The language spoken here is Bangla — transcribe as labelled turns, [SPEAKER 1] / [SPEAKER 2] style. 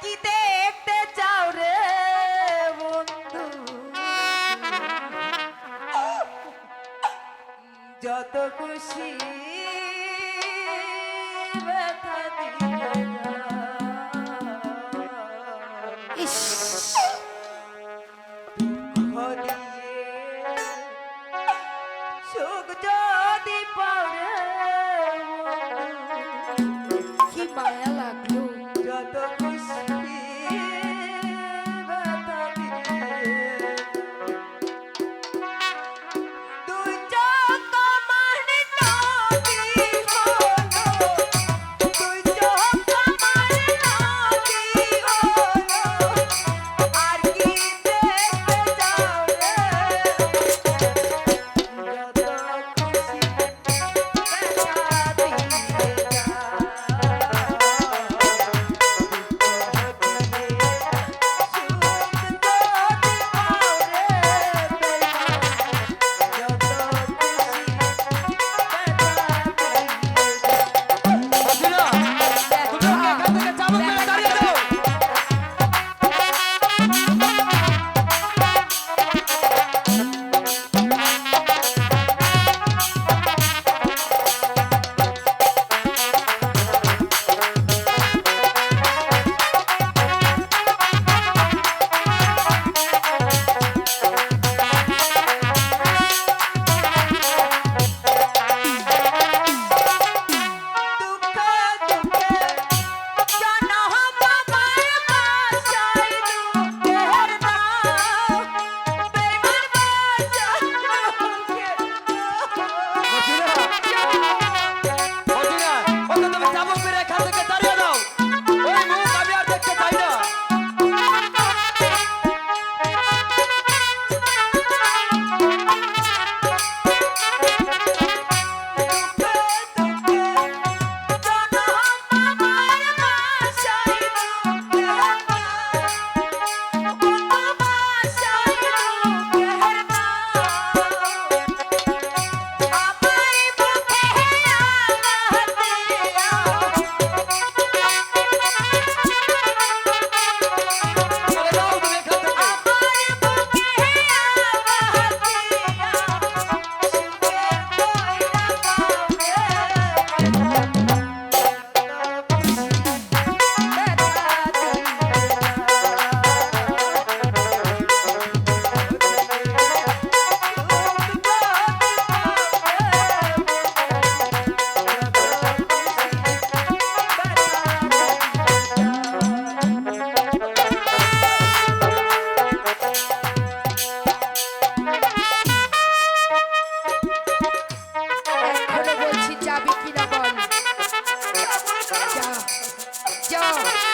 [SPEAKER 1] কি দেখতে চাও বন্ধু? যত খুশি ব্যথা দিল
[SPEAKER 2] yo.